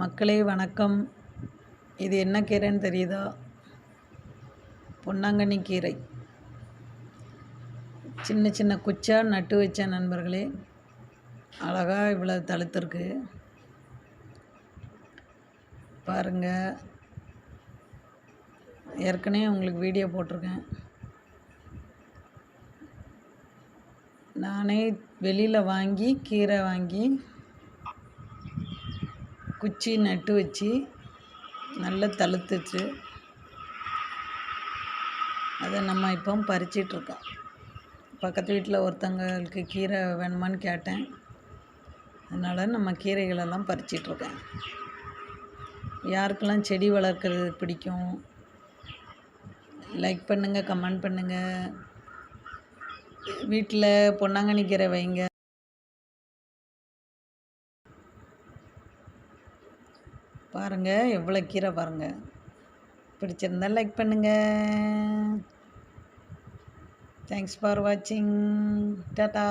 மக்களே வணக்கம். இது என்ன கீரைன்னு தெரியுதா? பொன்னாங்கண்ணி கீரை. சின்ன சின்ன குச்சா நட்டு வச்ச நண்பர்களே. அழகாக இவ்வளோ தழுத்துருக்கு பாருங்கள் ஏற்கனவே உங்களுக்கு வீடியோ போட்டிருக்கேன். நானே வெளியில் வாங்கி கீரை வாங்கி குச்சி நட்டு வச்சு நல்லா தழுத்துச்சு அதை நம்ம இப்போ பறிச்சிட்ருக்கோம். பக்கத்து வீட்டில் ஒருத்தங்களுக்கு கீரை வேணுமான்னு கேட்டேன். அதனால் நம்ம கீரைகளெல்லாம் பறிச்சிட்ருக்கேன் யாருக்கெல்லாம் செடி வளர்க்குறது பிடிக்கும்? லைக் பண்ணுங்கள் கமெண்ட் பண்ணுங்கள் வீட்டில் பொன்னாங்கண்ணி கீரை வைங்க. பாருங்கள் எவ்வளோ கீரை பாருங்கள் பிடிச்சிருந்தா லைக் பண்ணுங்கள் தேங்க்ஸ் ஃபார் வாட்சிங் டாட்டா